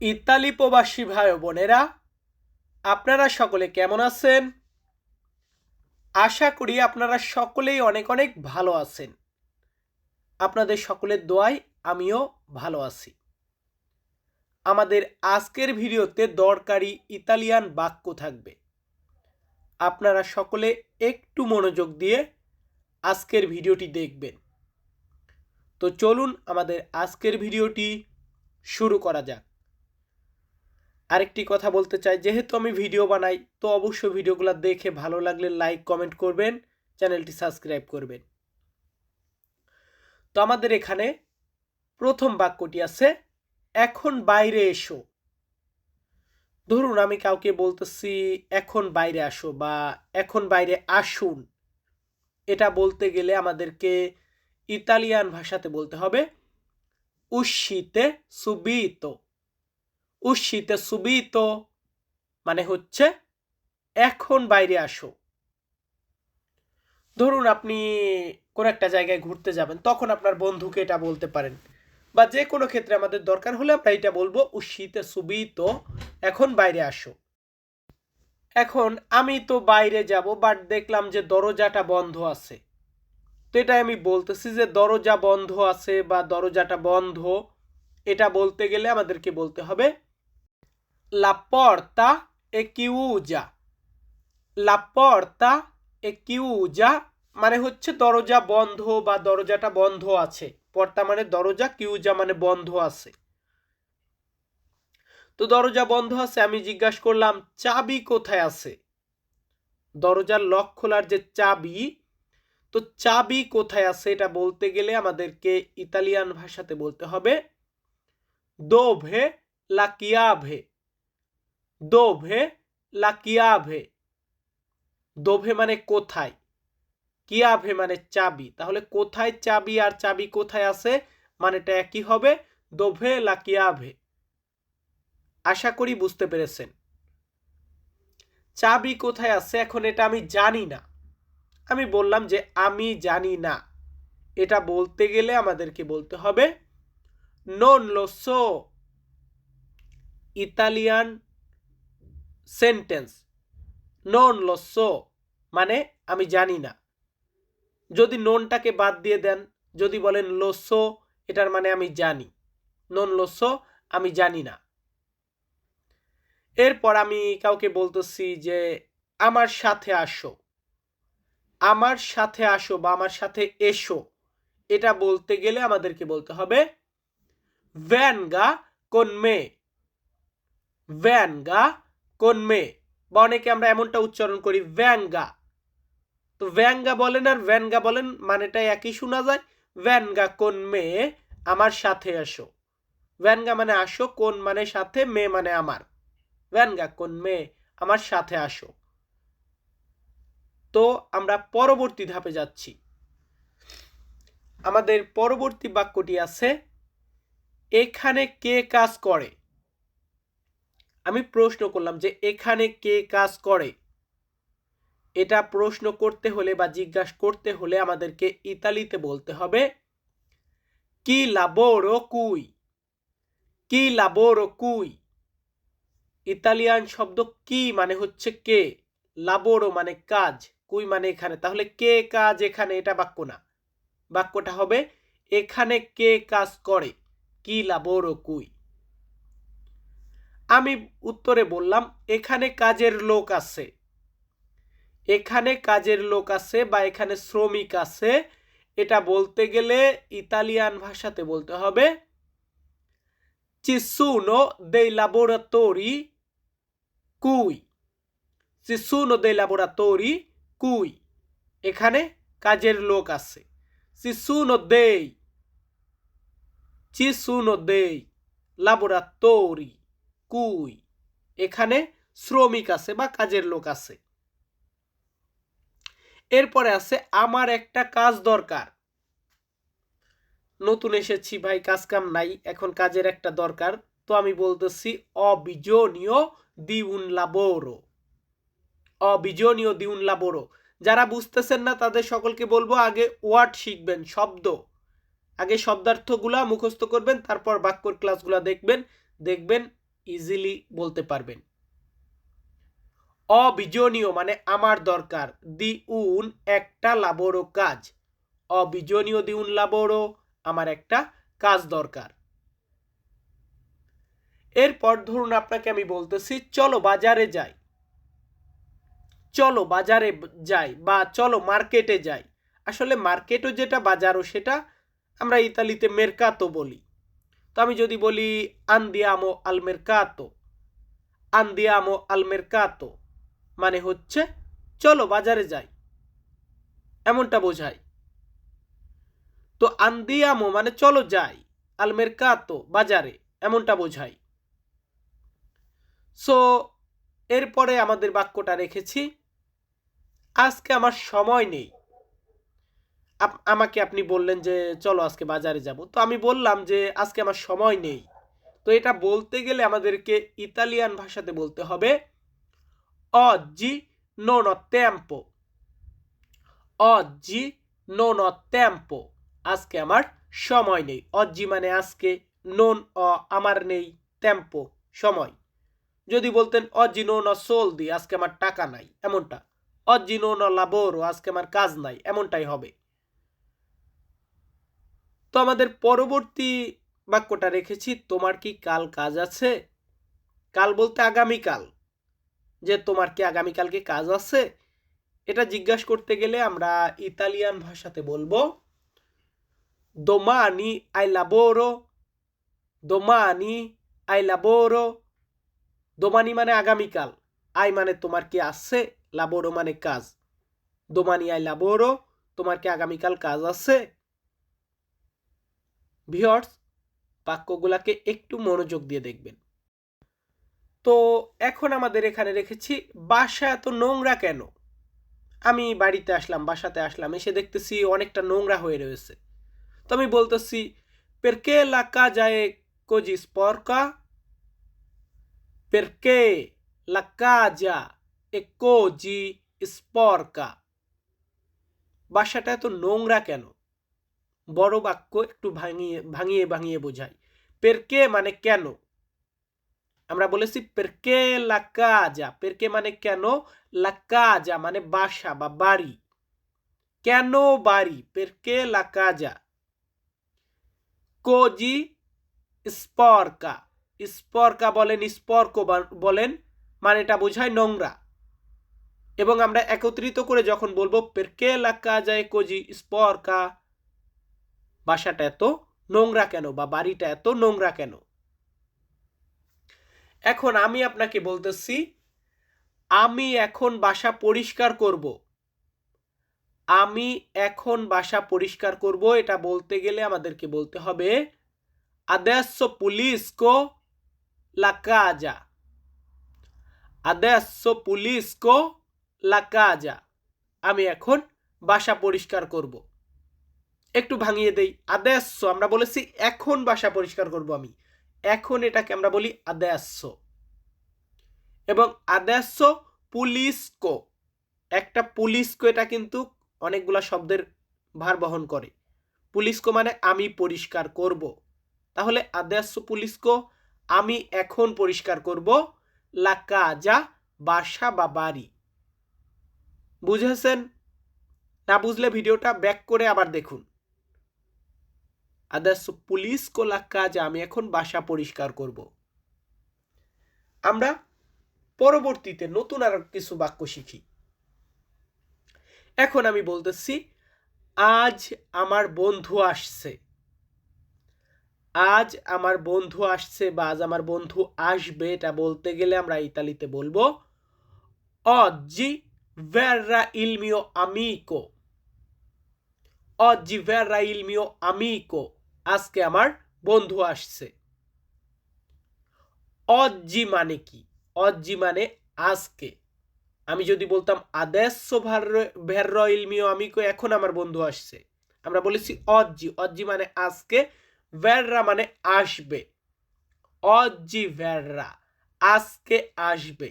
Italy প্রবাসী ভাই বোনেরা, আপনারা সকলে কেমন আছেন? আশা করি আপনারা সকলেই অনেক অনেক ভালো আছেন। আপনাদের সকলের দোয়ায় আমিও ভালো আছি। আমাদের আজকের ভিডিওতে দরকারি ইতালিয়ান বাক্য থাকবে। আপনারা সকলে একটু মনোযোগ দিয়ে আজকের ভিডিওটি দেখবেন। তো চলুন আমাদের আজকের ভিডিওটি শুরু করা যাক। আরেকটি কথা বলতে চাই, যেহেতু আমি ভিডিও বানাই, তো অবশ্যই ভিডিওগুলো দেখে ভালো লাগলে লাইক কমেন্ট করবেন, চ্যানেলটি সাবস্ক্রাইব করবেন। তো আমাদের এখানে প্রথম বাক্যটি আছে, এখন বাইরে এসো। ধরুন আমি কাউকে বলতেছি, এখন বাইরে আসো বা, এখন বাইরে আসুন। এটা বলতে গেলে আমাদেরকে ইতালিয়ান ভাষাতে বলতে হবে উশিতে সুবিত উশিতে সুবিত মানে হচ্ছে এখন বাইরে আসো। ধরুন আপনি কোন একটা জায়গায় ঘুরতে যাবেন, তখন আপনার বন্ধুকে এটা বলতে পারেন। বা যে কোনো ক্ষেত্রে আমাদের দরকার হলে আমরা এটা বলব উশিতে সুবিত, এখন বাইরে আসো। এখন আমি তো বাইরে যাব বাট দেখলাম যে দরজাটা বন্ধ আছে। তো এটাই আমি বলতেছি যে দরজা বন্ধ আছে বা দরজাটা বন্ধ, এটা বলতে গেলে আমাদেরকে বলতে হবে La porta è chiusa. La porta è chiusa মানে হচ্ছে দরজা বন্ধ বা দরজাটা বন্ধ আছে। পর্তা মানে দরজা, কিউজা মানে বন্ধ আছে। তো দরজা বন্ধ আছে, আমি জিজ্ঞাসা করলাম, চাবি কোথায় আছে? দরজার লক খোলার যে চাবি, তো চাবি কোথায় আছে এটা বলতে গেলে আমাদেরকে ইতালিয়ান ভাষাতে বলতে হবে, দোভে, লা কিয়াভে। দোভে লা কিয়াভে দোভে মানে কোথায়? কিয়াভে মানে চাবি। তাহলে কোথায় চাবি আর চাবি কোথায় আছে? মানেটা একই হবে। দোভে লা কিয়াভে আশা করি বুঝতে পেরেছেন। চাবি কোথায় আছে এখন এটা আমি জানি না। আমি বললাম যে আমি জানি না। এটা বলতে গেলে আমাদেরকে বলতে হবে, নন লো সো ইতালিয়ান সেন্টেন্স নন লো সো মানে আমি জানি না। যদি ননটাকে বাদ দিয়ে দেন, যদি বলেন লোসো এটার মানে আমি জানি। নন লোসো আমি জানি না। এরপর আমি কাউকে বলতেছি যে, আমার সাথে আসো। আমার সাথে আসো বা আমার সাথে এসো। এটা বলতে গেলে আমাদেরকে বলতে হবে ভ্যানগা কোন মে? ভ্যানগা কোন মেয়ে? বা অনেকে আমরা এমনটা উচ্চারণ করি ভ্যাঙ্গা তো ভ্যাঙ্গা বলেন আর ভ্যানগা বলেন মানেটা একই শোনা যায়। ভ্যানগা কোন মেয়ে? আমার সাথে আসো। ভ্যানগা মানে আসো, কোন মানে সাথে মেয়ে মানে আমার। ভ্যানগা কোন মেয়ে? আমার সাথে আসো। তো আমরা পরবর্তী ধাপে যাচ্ছি। আমাদের পরবর্তী বাক্যটি আছে, এখানে কে কাজ করে? আমি প্রশ্ন করলাম যে এখানে কে কাজ করে? এটা প্রশ্ন করতে হলে বা জিজ্ঞাসা করতে হলে আমাদেরকে ইতালিতে বলতে হবে, কি লাবোরো কুই কি লাবোরো কুই ইতালিয়ান শব্দ কি মানে হচ্ছে কে লাবোরো মানে কাজ কুই মানে এখানে। তাহলে কে কাজ এখানে? এটা বাক্য না। বাক্যটা হবে, এখানে কে কাজ করে? কি লাবোরো কুই আমি উত্তরে বললাম, এখানে কাজের লোক আছে। এখানে কাজের লোক আছে বা এখানে শ্রমিক আছে, এটা বলতে গেলে ইতালিয়ান ভাষাতে বলতে হবে চিসুনো দei laboratori cui? চিসুনো dei laboratori কুই এখানে কাজের লোক আছে। চিসুনো dei? চিসুনো dei laboratori কুই। এখানে শ্রমিক আছে বা কাজের লোক আছে। এরপরে আছে, আমার একটা কাজ দরকার। নতুন এসেছি, ভাই, কাজ কাম নাই, এখন কাজের একটা দরকার। তো আমি বলতেছি, অবিজনীয় দিউন লাবোরো। অবিজনীয় দিউন লাবোরো। যারা বুঝতেছেন না, তাদের সকলকে বলব, আগে ওয়ার্ড শিখবেন, শব্দ। আগে শব্দার্থগুলা মুখস্থ করবেন, তারপর বাক্যর ক্লাসগুলা দেখবেন দেখবেন ইজিলি বলতে পারবেন। অবিজনীয় মানে আমার দরকার। দি উন একটা লাবোরো কাজ। অবিজনীয় দি উন লাবোরো আমার একটা কাজ দরকার। এরপর ধরুন আপনাকে আমি বলতেছি, চলো বাজারে যাই। চলো বাজারে যাই বা চলো মার্কেটে যাই। আসলে মার্কেটও যেটা, বাজারও সেটা, আমরা ইতালিতে মেরকাতো বলি। তো আমি যদি বলি, আন্দিয়ামো আল মেরকাতো। আন্দিয়ামো আল মেরকাতো মানে হচ্ছে, চলো বাজারে যাই। এমনটা বোঝায়। তো আন্দিয়ামো মানে চলো যাই, আল মেরকাতো বাজারে, এমনটা বোঝায়। সো, এরপরে আমাদের বাক্যটা রেখেছি, আজকে আমার সময় নেই। আমাকে আপনি বললেন যে, চলো আজকে বাজারে যাব। তো আমি বললাম যে, আজকে আমার সময় নেই। তো এটা বলতে গেলে আমাদেরকে ইতালিয়ান ভাষাতে বলতে হবে, oggi non ho tempo oggi non ho tempo আজকে আমার সময় নেই। অজ্জি মানে আজকে। নন অ আমার নেই টেম্পো সময়। যদি বলতেন অজ্জি নোন অ সোলদি আজকে আমার টাকা নাই। এমনটা। অজ্জি নোন অ লাবোরো আজকে আমার কাজ নাই। এমনটাই হবে। তো আমাদের পরবর্তী বাক্যটা রেখেছি, তোমার কি কাল কাজ আছে? কাল বলতে আগামীকাল। যে তোমার কি আগামীকালকে কাজ আছে? এটা জিজ্ঞাসা করতে গেলে আমরা ইতালিয়ান ভাষাতে বলব, domani ai lavoro? domani ai lavoro? Domani মানে আগামীকাল। আই মানে তোমার কি আছে? লাবোরো মানে কাজ। দোমানি আই লাবোরো তোমার কি আগামীকাল কাজ আছে? ভিওর্স বাক্যগুলাকে একটু মনোযোগ দিয়ে দেখবেন। তো এখন আমাদের এখানে রেখেছি, বাসা এত নোংরা কেন? আমি বাড়িতে আসলাম, বাসাতে আসলাম, এসে দেখতেছি অনেকটা নোংরা হয়ে রয়েছে। তো আমি বলতেছি la casa è così sporca perché la casa è così sporca বাসাটা এত নোংরা কেন? বড় বাক্য একটু ভাঙিয়ে ভাঙিয়ে ভাঙিয়ে বোঝাই। পেরকে মানে কেন? আমরা বলেছি পেরকে লাকাজা? পেরকে মানে কেন? লাকাজা মানে বাসা বা বাড়ি। কেন বাড়ি? পেরকে লাকাজা? কোজি স্পর্কা। স্পর্কা বলেন স্পর্ক বলেন মানে এটা বোঝায় নোংরা। এবং আমরা একত্রিত করে যখন বলব পেরকে লাকা যায় কোজি স্পর্কা? বাসাটা এত নোংরা কেন বা বাড়িটা এত নোংরা কেন? এখন আমি আপনাকে বলতেছি, আমি এখন বাসা পরিষ্কার করব। আমি এখন বাসা পরিষ্কার করব, এটা বলতে গেলে আমাদেরকে বলতে হবে adesso pulisco la casa adesso pulisco la casa আমি এখন বাসা পরিষ্কার করব। একটু ভাঙিয়ে দেই। আদেশ্য আমরা বলেছি এখন বাসা পরিষ্কার করব আমি। এখন এটাকে আমরা বলি আদেশ্য এবং আদেশ্য পুলিশকো একটা পুলিশকো এটা কিন্তু অনেকগুলা শব্দের ভার বহন করে। পুলিশকো মানে আমি পরিষ্কার করব। তাহলে আদেশ্য পুলিশকো আমি এখন পরিষ্কার করব। লাকা যা বাসা বা বাড়ি। বুঝেছেন? না বুঝলে ভিডিওটা ব্যাক করে আবার দেখুন। আদার্স পুলিশ কোলা কাজ আমি এখন বাসা পরিষ্কার করব। আমরা পরবর্তীতে নতুন আর কিছু বাক্য শিখি। এখন আমি বলতেছি, আজ আমার বন্ধু আসছে। আজ আমার বন্ধু আসছে বা আজ আমার বন্ধু আসবে এটা বলতে গেলে আমরা ইতালিতে বলব verrà il mio amico. Oggi verrà il mio amico. আজকে আমার বন্ধু আসছে। অজ্জি মানে কি? অজ্জি মানে আজকে। আমি যদি বলতাম আদেশ্য ভের্র ইলমিও আমিকো এখন আমার বন্ধু আসছে। আমরা বলেছি, অজ্জি। অজ্জি মানে আজকে ভেররা মানে আসবে। অজ্জি ভেররা আজকে আসবে।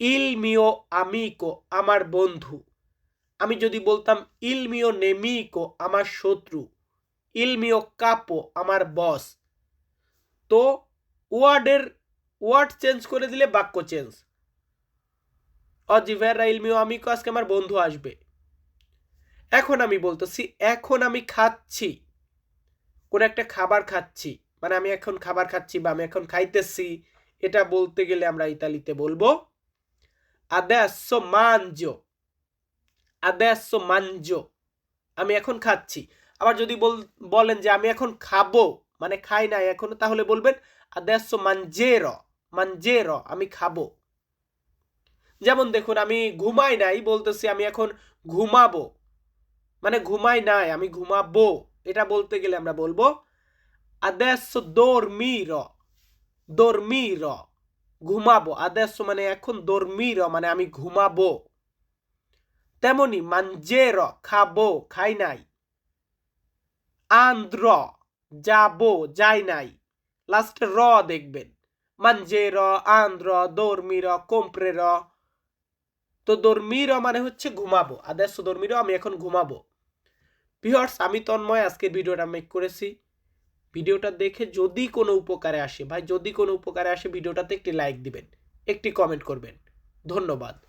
ইলমিও আমিকো আমার বন্ধু। আমি যদি বলতাম ইলমিও নেমিকো আমার শত্রু। ইলমিও কাপো, আমার বস। তো ওয়ার্ডের, ওয়ার্ড চেঞ্জ করে দিলে বাক্য চেঞ্জ। অজিভেরা ইলমিও আমিকো, আজকে আমার বন্ধু আসবে। এখন আমি বলতেছি, এখন আমি খাচ্ছি। কোন একটা খাবার খাচ্ছি। মানে আমি এখন খাবার খাচ্ছি বা আমি এখন খাইতেছি, এটা বলতে গেলে আমরা ইতালিতে বলব, adesso mangio adesso mangio, আমি এখন খাচ্ছি। আবার যদি বল- বলেন যে আমি এখন খাব মানে খাই নাই এখন, তাহলে বলবেন, আদেশ মানজে র মানজে র আমি খাব। যেমন দেখুন, আমি ঘুমাই নাই বলতেছি, আমি এখন ঘুমাবো। মানে ঘুমাই নাই, আমি ঘুমাবো। এটা বলতে গেলে আমরা বলব, আদেশ দর্মি র dormirò র ঘুমাবো। adesso মানে এখন দর্মি র মানে আমি ঘুমাবো। তেমনি মানজে র খাব, খাই নাই। Andrò যাব, যাই নাই। লাস্টে র দেখবেন। mangerò andrò dormirò comprerò তো dormirò মানে হচ্ছে ঘুমাবো। adesso dormirò আমি এখন ঘুমাবো। ভিউয়ার্স, আমি তন্ময়, আজকে ভিডিওটা মেক করেছি। ভিডিওটা দেখে যদি কোনো উপকারে আসে, ভাই, যদি কোনো উপকারে আসে, ভিডিওটাতে একটি লাইক দিবেন, একটি কমেন্ট করবেন। ধন্যবাদ।